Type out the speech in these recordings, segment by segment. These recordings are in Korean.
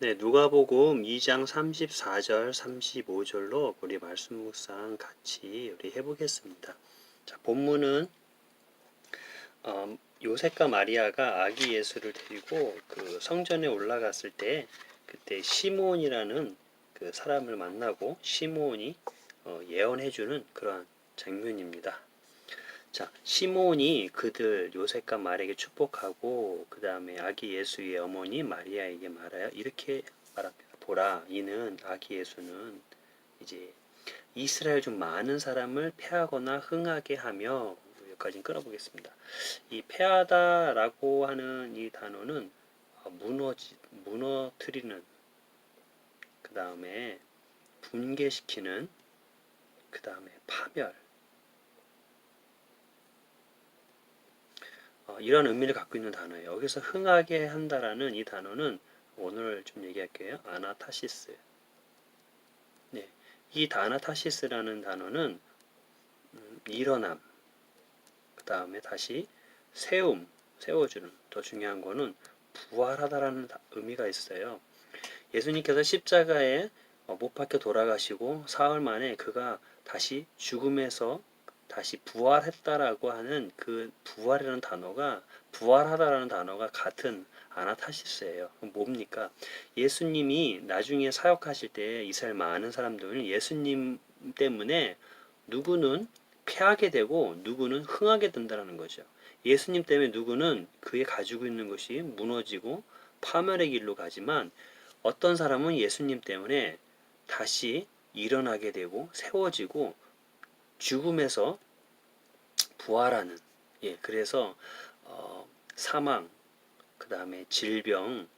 네, 누가복음 2장 34절, 35절로 우리 말씀 묵상 같이 우리 해보겠습니다. 자, 본문은 어, 요셉과 마리아가 아기 예수를 데리고 그 성전에 올라갔을 때 그때 시몬이라는 그 사람을 만나고 시몬이 어, 예언해주는 그러한 장면입니다. 자, 시몬이 그들 요셉과 마리아에게 축복하고 그 다음에 아기 예수의 어머니 마리아에게 말하여 이렇게 말합니다. 보라, 이는 아기 예수는 이제 이스라엘 중 많은 사람을 패하거나 흥하게 하며 여기까지 끌어보겠습니다. 이 패하다라고 하는 이 단어는 무너지 무너뜨리는 그 다음에 붕괴시키는 그 다음에 파멸 어, 이런 의미를 갖고 있는 단어예요. 여기서 흥하게 한다라는 이 단어는 오늘 좀 얘기할게요. 아나타시스. 네, 이 아나타시스라는 단어는 음, 일어남, 그 다음에 다시 세움, 세워주는. 더 중요한 거는 부활하다라는 의미가 있어요. 예수님께서 십자가에 어, 못 박혀 돌아가시고 사흘 만에 그가 다시 죽음에서 다시 부활했다라고 하는 그 부활이라는 단어가 부활하다라는 단어가 같은 아나타시스예요. 뭡니까? 예수님이 나중에 사역하실 때 이스라엘 많은 사람들은 예수님 때문에 누구는 패하게 되고 누구는 흥하게 된다는 거죠. 예수님 때문에 누구는 그에 가지고 있는 것이 무너지고 파멸의 길로 가지만 어떤 사람은 예수님 때문에 다시 일어나게 되고 세워지고 죽음에서 부활하는 예 그래서 어, 사망 그 다음에 질병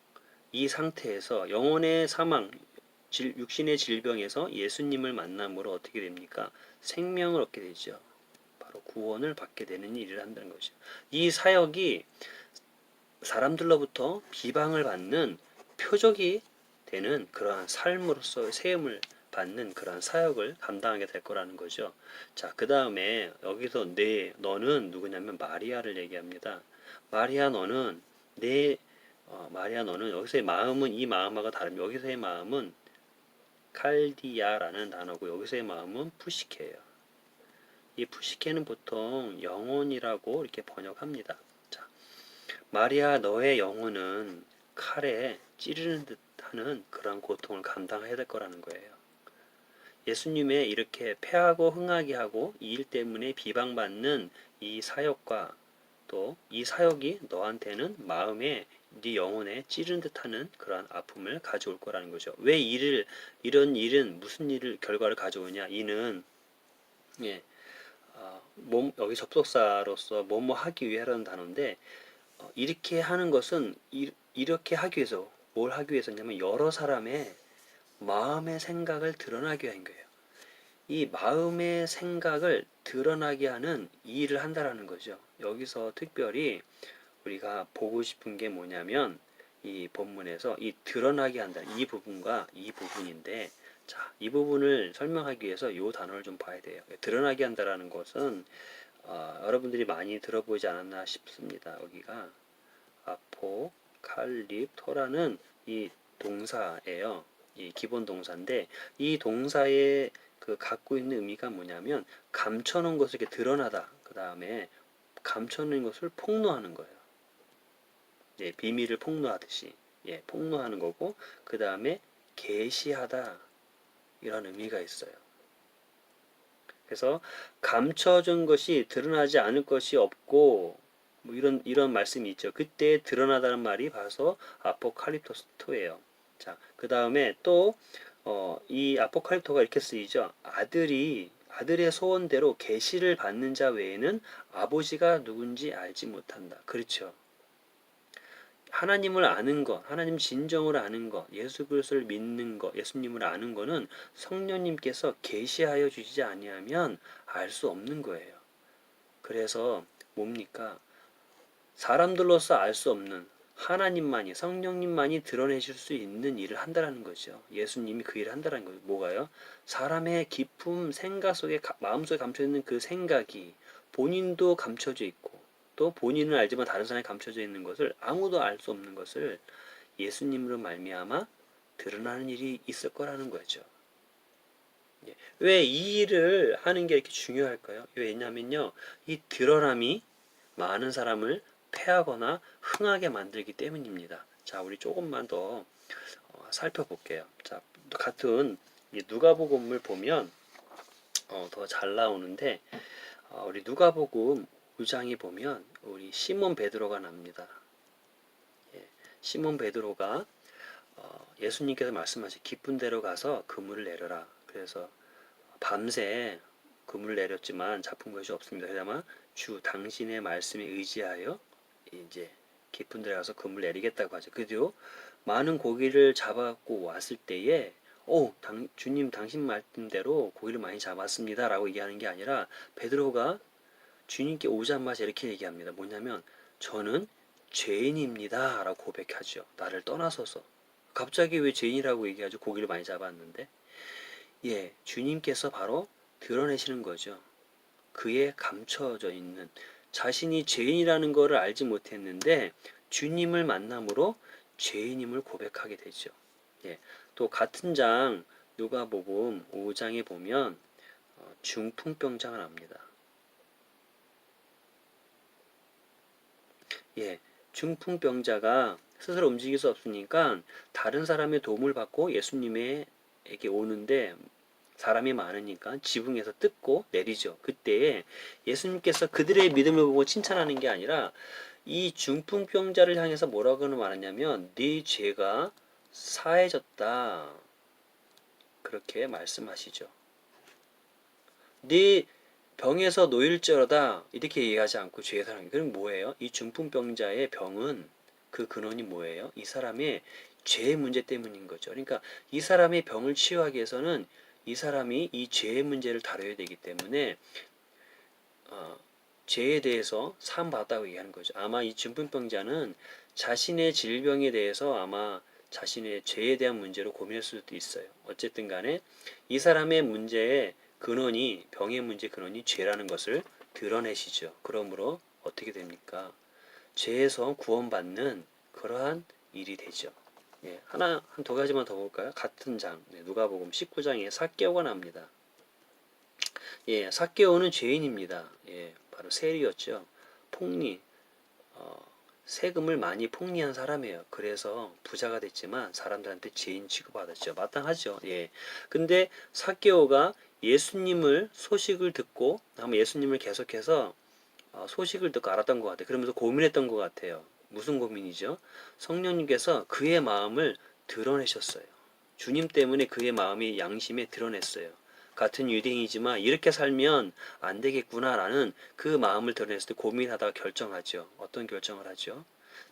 이 상태에서 영혼의 사망 질, 육신의 질병에서 예수님을 만남으로 어떻게 됩니까? 생명을 얻게 되죠. 바로 구원을 받게 되는 일을 한다는 것이죠. 이 사역이 사람들로부터 비방을 받는 표적이 되는 그러한 삶으로서 세움을 받는 그러한 사역을 감당하게 될 거라는 거죠. 자, 그 다음에 여기서 내 너는 누구냐면 마리아를 얘기합니다. 마리아 너는 내 어, 마리아 너는 여기서의 마음은 이 마음하고 다릅니다. 여기서의 마음은 칼디아라는 단어고 여기서의 마음은 푸시케예요. 이 푸시케는 보통 영혼이라고 이렇게 번역합니다. 자, 마리아 너의 영혼은 칼에 찌르는 듯하는 그런 고통을 감당해야 될 거라는 거예요. 예수님의 이렇게 패하고 흥하게 하고 이 일 때문에 비방받는 이 사역과 또 이 사역이 너한테는 마음에 네 영혼에 찌른 듯하는 그러한 아픔을 가져올 거라는 거죠. 왜 일을 이런 일은 무슨 일을 결과를 가져오냐? 이는 예, 어, 몸 여기 접속사로서 뭐뭐 하기 위해라는 단어인데 어, 이렇게 하는 것은 이, 이렇게 하기 위해서 뭘 하기 위해서냐면 여러 사람의 마음의 생각을 드러나게 한 거예요. 이 마음의 생각을 드러나게 하는 이 일을 한다라는 거죠. 여기서 특별히 우리가 보고 싶은 게 뭐냐면 이 본문에서 이 드러나게 한다 이 부분과 이 부분인데 자, 이 부분을 설명하기 위해서 이 단어를 좀 봐야 돼요. 드러나게 한다라는 것은 어, 여러분들이 많이 들어보지 않았나 싶습니다. 여기가 아포칼립토라는 이 동사예요. 이 기본 동사인데 이 동사의 그 갖고 있는 의미가 뭐냐면 감춰놓은 것을 이렇게 드러나다. 그 다음에 감춰놓은 것을 폭로하는 거예요. 예, 비밀을 폭로하듯이 예, 폭로하는 거고 그 다음에 계시하다 이런 의미가 있어요. 그래서 감춰진 것이 드러나지 않을 것이 없고 뭐 이런 이런 말씀이 있죠. 그때 드러나다는 말이 바로 아포칼립토스토예요. 자, 그 다음에 또, 어, 이 아포칼립토가 이렇게 쓰이죠. 아들이, 아들의 소원대로 계시를 받는 자 외에는 아버지가 누군지 알지 못한다. 그렇죠. 하나님을 아는 것, 하나님 진정을 아는 것, 예수 그리스도를 믿는 것, 예수님을 아는 것은 성령님께서 계시하여 주시지 아니하면 알 수 없는 거예요. 그래서 뭡니까? 사람들로서 알 수 없는 하나님만이 성령님만이 드러내실 수 있는 일을 한다라는 거죠. 예수님이 그 일을 한다라는 거예요. 뭐가요? 사람의 깊음 생각 속에 마음속에 감춰 있는 그 생각이 본인도 감춰져 있고 또 본인은 알지만 다른 사람이 감춰져 있는 것을 아무도 알 수 없는 것을 예수님으로 말미암아 드러나는 일이 있을 거라는 거죠. 예. 왜이 일을 하는 게 이렇게 중요할까요? 왜냐면요, 이 드러남이 많은 사람을 패하거나 흥하게 만들기 때문입니다. 자, 우리 조금만 더 어, 살펴볼게요. 자, 같은 이 누가복음을 보면 어, 더 잘 나오는데 어, 우리 누가복음 5장에 보면 우리 시몬 베드로가 납니다. 예, 시몬 베드로가 어, 예수님께서 말씀하신 깊은 데로 가서 그물을 내려라. 그래서 밤새 그물을 내렸지만 잡은 것이 없습니다. 그다음에 주 당신의 말씀에 의지하여 이제 깊은 데 가서 그물 내리겠다고 하죠. 그리고 많은 고기를 잡아갖고 왔을 때에 오, 당, 주님 당신 말씀대로 고기를 많이 잡았습니다 라고 얘기하는 게 아니라 베드로가 주님께 오자마자 이렇게 얘기합니다. 뭐냐면 저는 죄인입니다 라고 고백하죠. 나를 떠나서서 갑자기 왜 죄인이라고 얘기하죠? 고기를 많이 잡았는데 예, 주님께서 바로 드러내시는 거죠. 그에 감춰져 있는 자신이 죄인이라는 것을 알지 못했는데 주님을 만남으로 죄인임을 고백하게 되죠. 예, 또 같은 장 누가복음 5장에 보면 어, 중풍병자가 납니다. 예, 중풍병자가 스스로 움직일 수 없으니까 다른 사람의 도움을 받고 예수님에게 오는데 사람이 많으니까 지붕에서 뜯고 내리죠. 그때 예수님께서 그들의 믿음을 보고 칭찬하는 게 아니라 이 중풍병자를 향해서 뭐라고 말하냐면 네 죄가 사해졌다. 그렇게 말씀하시죠. 네 병에서 놓일지어다 이렇게 얘기하지 않고 죄의 사랑. 그럼 뭐예요? 이 중풍병자의 병은 그 근원이 뭐예요? 이 사람의 죄의 문제 때문인 거죠. 그러니까 이 사람의 병을 치유하기 위해서는 이 사람이 이 죄의 문제를 다뤄야 되기 때문에 어, 죄에 대해서 사함 받았다고 얘기하는 거죠. 아마 이 중풍병자는 자신의 질병에 대해서 아마 자신의 죄에 대한 문제로 고민할 수도 있어요. 어쨌든 간에 이 사람의 문제의 근원이 병의 문제 근원이 죄라는 것을 드러내시죠. 그러므로 어떻게 됩니까? 죄에서 구원받는 그러한 일이 되죠. 예, 하나 한 두 가지만 더 볼까요? 같은 장 네, 누가복음 19장에 사개오가 납니다. 예, 사개오는 죄인입니다. 예, 바로 세리였죠. 폭리, 어, 세금을 많이 폭리한 사람이에요. 그래서 부자가 됐지만 사람들한테 죄인 취급받았죠. 마땅하죠. 예. 근데 사개오가 예수님을 소식을 듣고 아마 예수님을 계속해서 어, 소식을 듣고 알았던 것 같아요. 그러면서 고민했던 것 같아요. 무슨 고민이죠? 성령님께서 그의 마음을 드러내셨어요. 주님 때문에 그의 마음이 양심에 드러냈어요. 같은 유대인이지만 이렇게 살면 안 되겠구나라는 그 마음을 드러냈을 때 고민하다가 결정하죠. 어떤 결정을 하죠?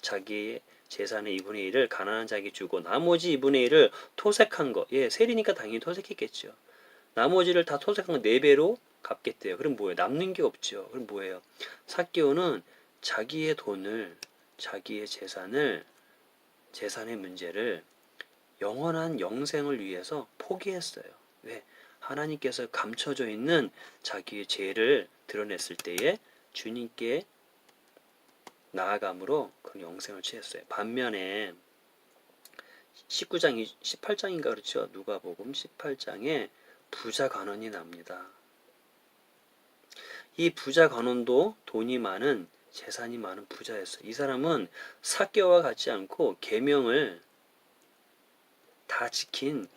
자기의 재산의 2분의 1을 가난한 자에게 주고 나머지 2분의 1을 토색한 거. 예, 세리니까 당연히 토색했겠죠. 나머지를 다 토색한 거 4배로 갚겠대요. 그럼 뭐예요? 남는 게 없죠. 그럼 뭐예요? 사기오는 자기의 돈을 자기의 재산을 재산의 문제를 영원한 영생을 위해서 포기했어요. 왜? 하나님께서 감춰져 있는 자기의 죄를 드러냈을 때에 주님께 나아감으로 그 영생을 취했어요. 반면에 19장, 18장인가 그렇죠? 누가복음 18장에 부자 간원이 납니다. 이 부자 간원도 돈이 많은 재산이 많은 부자였어요. 이 사람은 사개와 같지 않고 계명을 다 지킨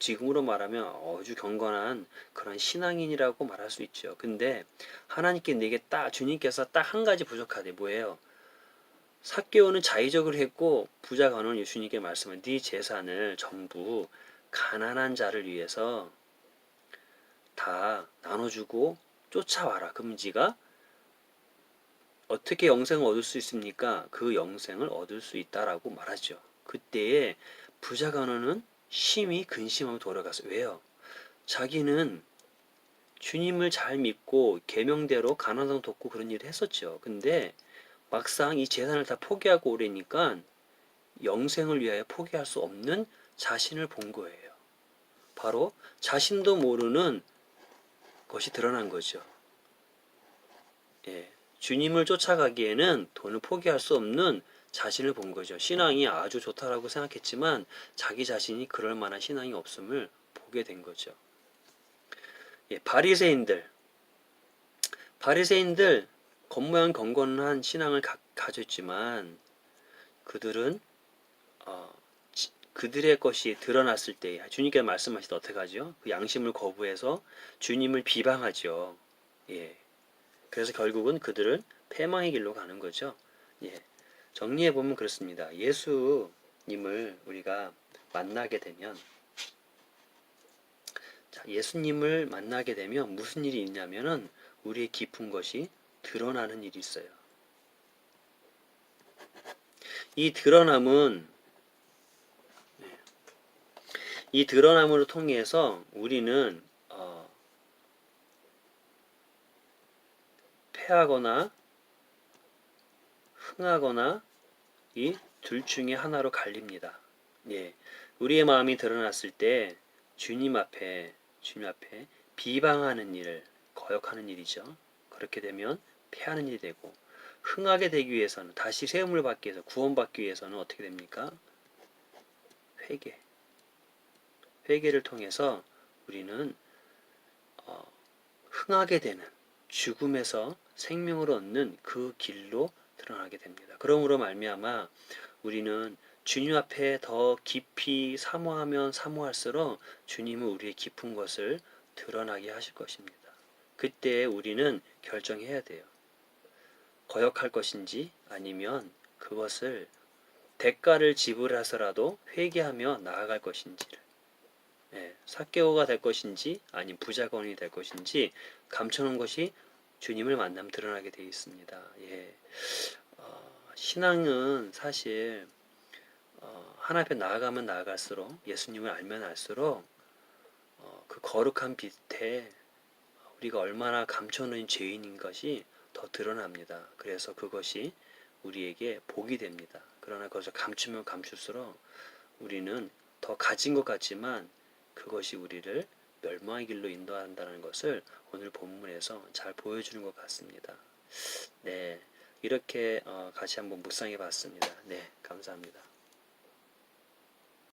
지금으로 말하면 아주 경건한 그런 신앙인이라고 말할 수 있죠. 근데 하나님께 내게 딱 주님께서 딱 한 가지 부족하대 뭐예요? 사개오는 자의적으로 했고 부자 간원 예수님께 말씀을 네 재산을 전부 가난한 자를 위해서 다 나눠주고 쫓아와라. 금지가 어떻게 영생을 얻을 수 있습니까? 그 영생을 얻을 수 있다라고 말하죠. 그때에 부자 간원은 심히 근심하며 돌아가서 왜요? 자기는 주님을 잘 믿고 계명대로 가난상 돕고 그런 일을 했었죠. 근데 막상 이 재산을 다 포기하고 오래니까 영생을 위하여 포기할 수 없는 자신을 본 거예요. 바로 자신도 모르는 것이 드러난 거죠. 예. 주님을 쫓아가기에는 돈을 포기할 수 없는 자신을 본 거죠. 신앙이 아주 좋다라고 생각했지만 자기 자신이 그럴 만한 신앙이 없음을 보게 된 거죠. 예, 바리새인들 바리새인들 겉모양 건건한 신앙을 가, 가졌지만 그들은 어, 지- 그들의 것이 드러났을 때 주님께서 말씀하실 때 어떻게 하죠? 그 양심을 거부해서 주님을 비방하죠. 예. 그래서 결국은 그들은 패망의 길로 가는 거죠. 예. 정리해 보면 그렇습니다. 예수님을 우리가 만나게 되면 자, 예수님을 만나게 되면 무슨 일이 있냐면은 우리의 깊은 것이 드러나는 일이 있어요. 이 드러남은 네. 이 드러남을 통해서 우리는 어, 패하거나 흥하거나 이 둘 중에 하나로 갈립니다. 예. 우리의 마음이 드러났을 때 주님 앞에 주님 앞에 비방하는 일을 거역하는 일이죠. 그렇게 되면 패하는 일이 되고 흥하게 되기 위해서는 다시 세움을 받기 위해서 구원받기 위해서는 어떻게 됩니까? 회개. 회개를 통해서 우리는 어, 흥하게 되는 죽음에서 생명을 얻는 그 길로 드러나게 됩니다. 그러므로 말미암아 우리는 주님 앞에 더 깊이 사모하면 사모할수록 주님은 우리의 깊은 것을 드러나게 하실 것입니다. 그때 우리는 결정해야 돼요. 거역할 것인지 아니면 그것을 대가를 지불해서라도 회개하며 나아갈 것인지를 예, 사개오가 될 것인지 아니면 부자건이 될 것인지 감춰놓은 것이 주님을 만나면 드러나게 되어 있습니다. 예. 어, 신앙은 사실 어, 하나 앞에 나아가면 나아갈수록 예수님을 알면 알수록 어, 그 거룩한 빛에 우리가 얼마나 감춰놓은 죄인인 것이 더 드러납니다. 그래서 그것이 우리에게 복이 됩니다. 그러나 그것을 감추면 감출수록 우리는 더 가진 것 같지만 그것이 우리를 멸망의 길로 인도한다는 것을 오늘 본문에서 잘 보여주는 것 같습니다. 네, 이렇게 어, 같이 한번 묵상해 봤습니다. 네, 감사합니다.